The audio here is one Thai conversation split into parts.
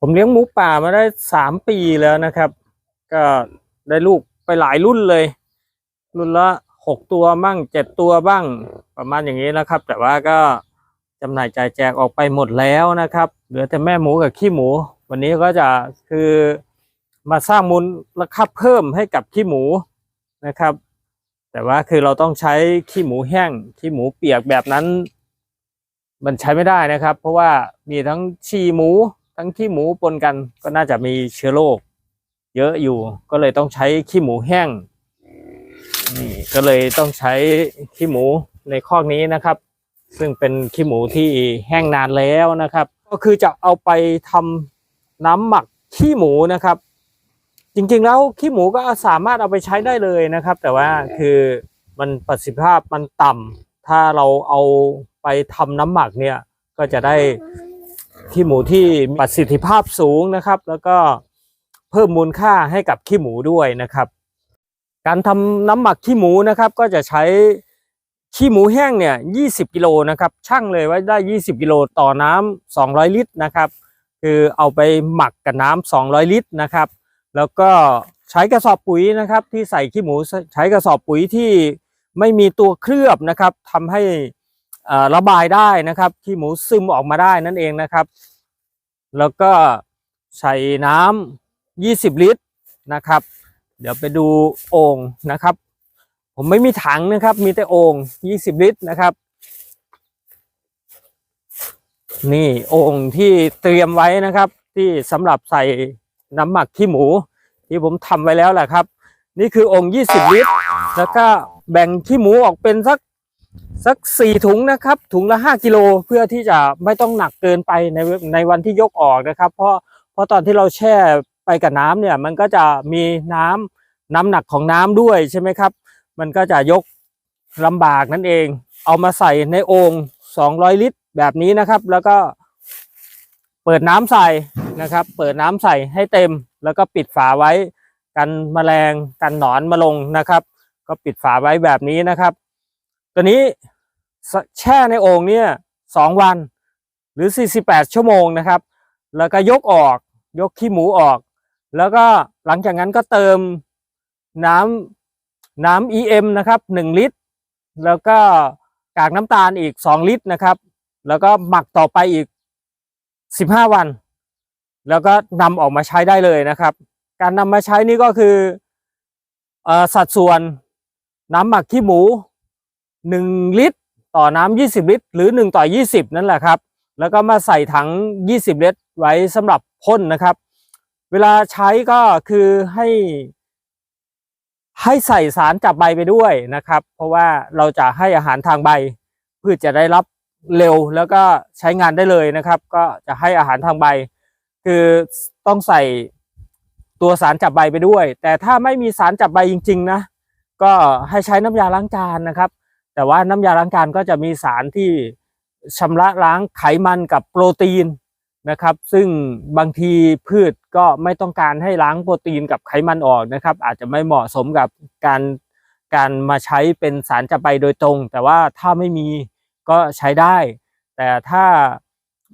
ผมเลี้ยงหมูป่ามาได้สามปีแล้วนะครับ ก็ได้ลูกไปหลายรุ่นเลย รุ่นละหกตัวบ้างเจ็ดตัวบ้างประมาณอย่างนี้นะครับ แต่ว่าก็จำหน่ายจ่ายแจกออกไปหมดแล้วนะครับเหลือแต่แม่หมูกับขี้หมู วันนี้ก็จะคือมาสร้างมูลค่าเพิ่มให้กับขี้หมูนะครับ แต่ว่าคือเราต้องใช้ขี้หมูแห้งขี้หมูเปียกแบบนั้น มันใช้ไม่ได้นะครับ เพราะว่ามีทั้งฉี่หมู ทั้งขี้หมูปนกันก็น่าจะมีเชื้อโรคเยอะอยู่ ก็เลยต้องใช้ขี้หมูแห้งนี่ก็เลยต้องใช้ขี้หมูในคอกนี้นะครับ ซึ่งเป็นขี้หมูที่แห้งนานแล้วนะครับ ก็คือจะเอาไปทำน้ำหมักขี้หมูนะครับ จริงๆแล้วขี้หมูก็สามารถเอาไปใช้ได้เลยนะครับ แต่ว่าคือมันประสิทธิภาพมันต่ำถ้าเราเอาไปทำน้ำหมักเนี่ยก็จะได้ ขี้หมูที่ประสิทธิภาพสูงนะครับ แล้วก็เพิ่มมูลค่าให้กับขี้หมูด้วยนะครับ การทำน้ำหมักขี้หมูนะครับก็จะใช้ขี้หมูแห้งเนี่ย20 กิโลนะครับชั่งเลยว่าได้ 20 กิโลต่อน้ำ200 ลิตรนะครับ คือเอาไปหมักกับน้ำ200 ลิตรนะครับ แล้วก็ใช้กระสอบปุ๋ยนะครับ ที่ใส่ขี้หมูใช้กระสอบปุ๋ยที่ไม่มีตัวเคลือบนะครับทำให้ ระบายได้นะครับขี้หมูซึมออกมาได้นั่นเองนะครับ แล้วก็ใส่น้ำ20 ลิตรนะครับ เดี๋ยวไปดูโอ่งนะครับ ผมไม่มีถังนะครับ มีแต่โอ่ง20 ลิตรนะครับ นี่โอ่งที่เตรียมไว้นะครับ ที่สำหรับใส่น้ำหมักขี้หมู ที่ผมทำไว้แล้วแหละครับ นี่คือองค์20 ลิตร แล้วก็แบ่งขี้หมูออกเป็นสัก สักสี่ถุงนะครับ ถุงละ5กิโลเพื่อที่จะไม่ต้องหนักเกินไปในในวันที่ยกออกนะครับ เพราะเพราะตอนที่เราแช่ไปกับน้ำเนี่ย มันก็จะมีน้ำน้ำหนักของน้ำด้วยใช่ไหมครับ มันก็จะยกลำบากนั่นเอง เอามาใส่ในโอ่ง200 ลิตรแบบนี้นะครับ แล้วก็เปิดน้ำใส่นะครับ เปิดน้ำใส่ให้เต็ม แล้วก็ปิดฝาไว้ กันแมลงกันหนอนมาลงนะครับ ก็ปิดฝาไว้แบบนี้นะครับ ตัวนี้แช่ในโอ่งเนี่ยสองวันหรือ 48 ชั่วโมงนะครับ แล้วก็ยกออกยกขี้หมูออก แล้วก็หลังจากนั้นก็เติมน้ำน้ำ EM นะครับ 1 ลิตร แล้วก็กากน้ำตาลอีก 2 ลิตรนะครับ แล้วก็หมักต่อไปอีก 15 วัน แล้วก็นำออกมาใช้ได้เลยนะครับ การนำมาใช้นี่ก็คืออสัดส่วนน้ำหมักขี้หมู 1 ลิตร ต่อน้ำ20 ลิตร หรือ 1 ต่อ 20 นั่นแหละครับ แล้วก็มาใส่ถัง 20 ลิตร ไว้สำหรับพ่นนะครับ เวลาใช้ก็คือให้ ให้ใส่สารจับใบไปด้วยนะครับ เพราะว่าเราจะให้อาหารทางใบพืชจะได้รับเร็วแล้วก็ใช้งานได้เลยนะครับ ก็จะให้อาหารทางใบ คือต้องใส่ตัวสารจับใบไปด้วย แต่ถ้าไม่มีสารจับใบจริง ๆ นะ ก็ให้ใช้น้ำยาล้างจานนะครับ แต่ว่าน้ำยาล้างจานก็จะมีสารที่ชำระล้างไขมันกับโปรตีนนะครับ ซึ่งบางทีพืชก็ไม่ต้องการให้ล้างโปรตีนกับไขมันออกนะครับ อาจจะไม่เหมาะสมกับการการมาใช้เป็นสารจับใบโดยตรง แต่ว่าถ้าไม่มีก็ใช้ได้ แต่ถ้า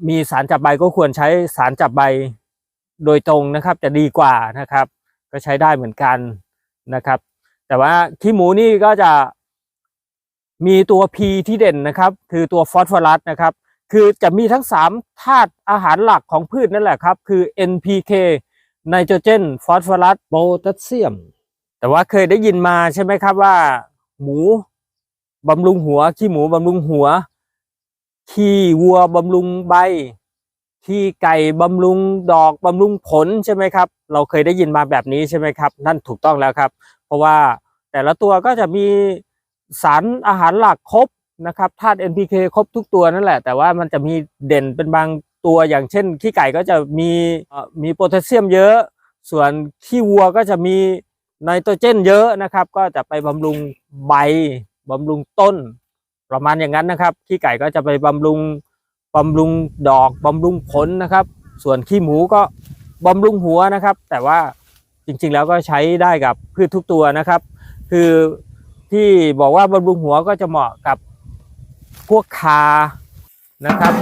มีสารจับใบก็ควรใช้สารจับใบโดยตรงนะครับ จะดีกว่านะครับ ก็ใช้ได้เหมือนกันนะครับ แต่ว่าขี้หมูนี่ก็จะ มีตัว P ที่เด่นนะครับ คือตัวฟอสฟอรัสนะครับ คือจะมีทั้ง 3ธาตุอาหารหลักของพืชนั่นแหละครับ คือ NPK ไนโตรเจน ฟอสฟอรัสโพแทสเซียม แต่ว่าเคยได้ยินมาใช่ไหมครับว่า หมูบำรุงหัว ขี้หมูบำรุงหัว ขี้วัวบำรุงใบ ขี้ไก่บำรุงดอกบำรุงผลใช่ไหมครับ เราเคยได้ยินมาแบบนี้ใช่ไหมครับ นั่นถูกต้องแล้วครับ เพราะว่าแต่ละตัวก็จะมี สารอาหารหลักครบนะครับธาตุ NPK ครบทุกตัวนั่นแหละ แต่ว่ามันจะมีเด่นเป็นบางตัวอย่างเช่น ขี้ไก่ก็จะมีมีโพแทสเซียมเยอะ ส่วนขี้วัวก็จะมีไนโตรเจนเยอะนะครับ ก็จะไปบำรุงใบบำรุงต้น ประมาณอย่างนั้นนะครับ ขี้ไก่ก็จะไปบำรุงบำรุงดอกบำรุงผลนะครับ ส่วนขี้หมูก็บำรุงหัวนะครับ แต่ว่าจริงๆแล้วก็ใช้ได้กับพืชทุกตัวนะครับ คือ ที่บอกว่าบำรุงหัวก็จะเหมาะกับพวกคานะครับ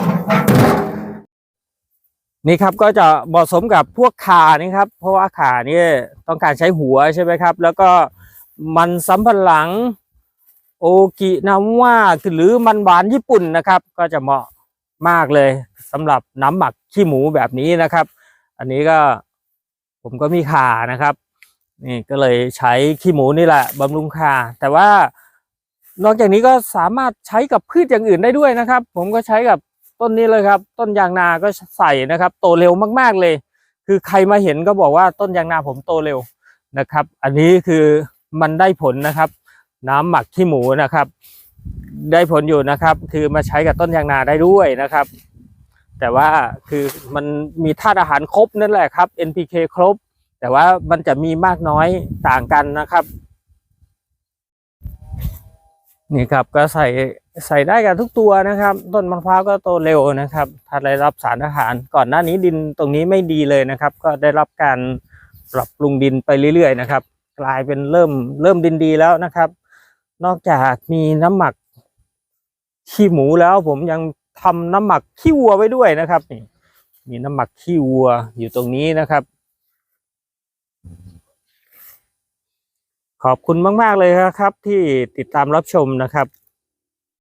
นี่ครับก็จะเหมาะสมกับพวกขานี่ครับ เพราะว่าขานี่ต้องการใช้หัวใช่ไหมครับ แล้วก็มันสำปะหลังโอกินาว่าหรือมันหวานญี่ปุ่นนะครับ ก็จะเหมาะมากเลยสำหรับน้ำหมักขี้หมูแบบนี้นะครับ อันนี้ก็ผมก็มีขานะครับ นี่ก็เลยใช้ขี้หมูนี่แหละบำรุงขาแต่ว่านอกจากนี้ก็สามารถใช้กับพืชอย่างอื่นได้ด้วยนะครับ ผมก็ใช้กับต้นนี้เลยครับ ต้นยางนาก็ใส่นะครับ โตเร็วมากๆเลย คือใครมาเห็นก็บอกว่าต้นยางนาผมโตเร็วนะครับ อันนี้คือมันได้ผลนะครับ น้ำหมักขี้หมูนะครับ ได้ผลอยู่นะครับ คือมาใช้กับต้นยางนาได้ด้วยนะครับ แต่ว่าคือมันมีธาตุอาหารครบนั่นแหละครับ NPK ครบ แต่ว่ามันจะมีมากน้อยต่างกันนะครับ นี่ครับก็ใส่ใส่ได้กับทุกตัวนะครับ ต้นมะพร้าวก็โตเร็วนะครับ ถ้าได้รับสารอาหารก่อนหน้านี้ดินตรงนี้ไม่ดีเลยนะครับ ก็ได้รับการปรับปรุงดินไปเรื่อยๆนะครับ กลายเป็นเริ่มเริ่มดินดีแล้วนะครับ นอกจากมีน้ำหมักขี้หมูแล้วผมยังทำน้ำหมักขี้วัวไว้ด้วยนะครับนี่มีน้ำหมักขี้วัวอยู่ตรงนี้นะครับ ขอบคุณมาก ๆ เลยครับที่ติดตามรับชมนะครับ